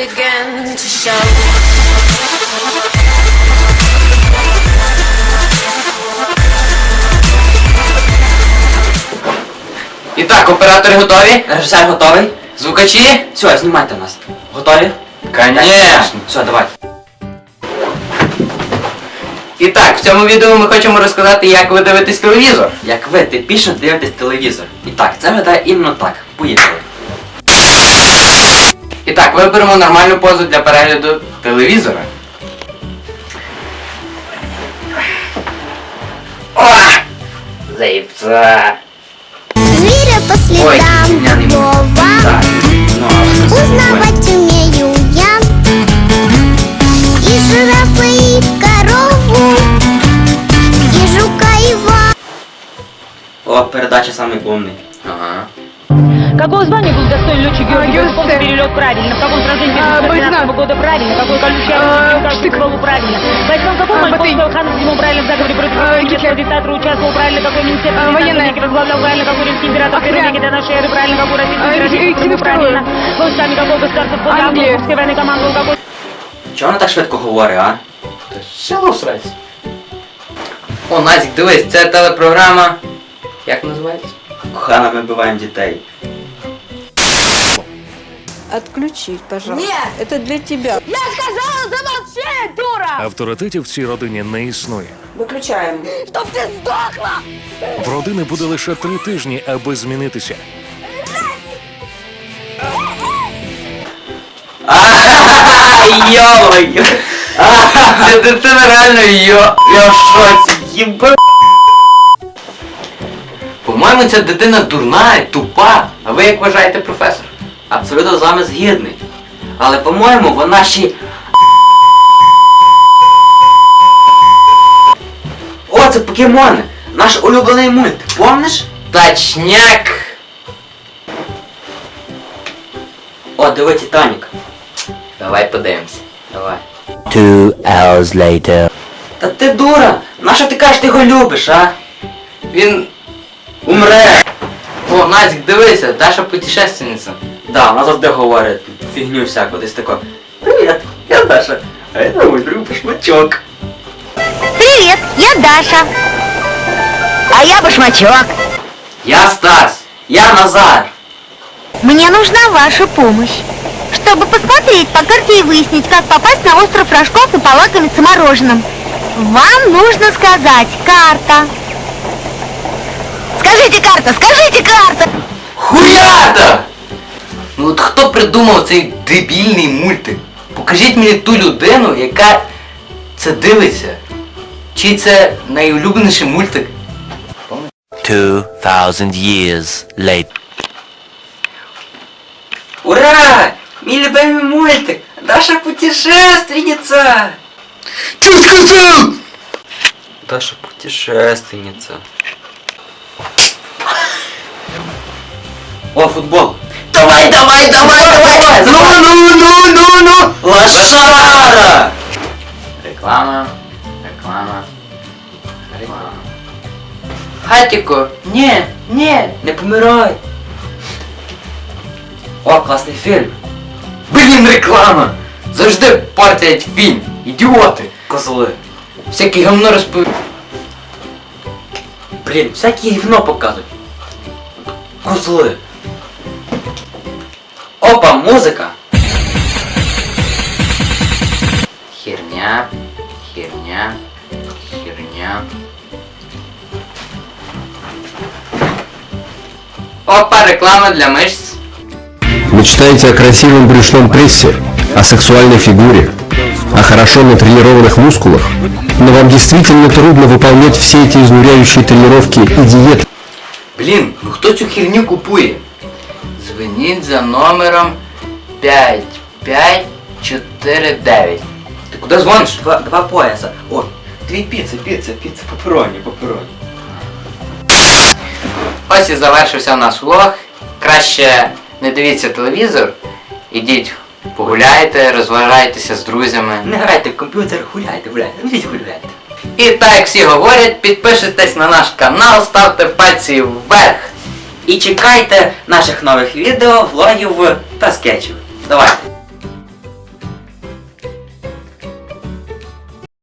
began to show. І так, оператори готові? Режисер готовий? Звукачі? Все, знімайте нас. Готові? Конечно. Все, давай. І так, в цьому відео ми хочемо розказати, як ви дивитесь телевізор. Як ви типічно дивитесь телевізор. І так, це виглядає іменно так. Поїхали. І так, виберемо нормальну позу для перегляду телевізора. О! Заїбця! Зверя по другого Так, ну? Узнавать умею я И жирафа, и корову И жука, и ва О, передача самий умний. Ага. Какого звания был достоин летчик Георгий Песков за перелет правильно? В каком сражении 1913 года правильно? Какой колючий оружие к стволу правильно? Войском какого московского хана седьмого правильно в заговоре против немецкого диктатора участвовал правильно? Какой министерство военное веке возглавлял правильно? Какой римский император в первом веке до нашей эры правильно? Какой российский император в Крыму правильно? Войсками какого государства в годы Английской войны командовал какой? Чого вона так швидко говорить, а? Село срать. О, Назік, дивись, це телепрограма. Як називається? Кохана, ми биваємо дітей. Отключить, пожалуйста. Нет! Это для тебя. Авторитетів в цій родині не існує. Выключаем. В родини буде лише три тижні, аби змінитися. Йо-моє! Це дитина реально йо. Я в шоці. Єба. По-моєму, ця дитина дурна і тупа. А ви як вважаєте, професор? Абсолютно з вами згідний. Але по-моєму, вона ще. О, це покемони! Наш улюблений мультик, помниш? Точняк! О, диви Титанік. Давай подивимось. Давай. Two hours later. Та ти дура! Нащо ти кажеш, ти його любиш, а? Він умре. О, Назік, дивися, Даша путешественниця. Да, вона завжди говорить фігню всяку, десь тако. Привіт, я Даша. А я мой друг башмачок. Привет, я Даша А я Башмачок Я Стас. Я Назар. Мне нужна ваша помощь Чтобы посмотреть по карте и выяснить, как попасть на остров Рожков и полакомиться мороженым Вам нужно сказать «Карта» Скажите карта, скажите карта! Хуята! Ну от хто придумав цей дебільний мультик? Покажіть мені ту людину, яка це дивиться. Чи це найулюбленіший мультик? Two thousand years later. Ура! Мій любимый мультик! Даша путешественница! Сказал? Даша путешественница. О, футбол! Давай, давай, давай, давай! Ну, ну, ну, ну, ну! Лошара! Реклама, реклама, реклама. Хатіко, ні, ні, не помирай. О, класний фільм. Блін, реклама! Завжди портять фільм. Ідіоти! Козли. Всякі говно розпов... Блін, всякі гівно показують. Козли. Опа, музика. Херня, херня, херня. Опа, реклама для мышц. Мечтаете о красивом брюшном прессе, о сексуальной фигуре, о хорошо натренированных мускулах, но вам действительно трудно выполнять все эти изнуряющие тренировки и диеты. Блін, ну хто цю херню купує? Дзвоніть за номером 5549. Ти куди дзвониш? Два, два пояса. О, дві піци, піца, піца, папероні, папероні. Ось і завершився наш влог. Краще не дивіться телевізор. Ідіть погуляйте, розважайтеся з друзями. Не грайте в комп'ютер, гуляйте, гуляйте, ідіть гуляйте. І так як всі говорять, підписуйтесь на наш канал, ставте пальці вверх. І чекайте наших нових відео, влогів та скетчів. Давайте.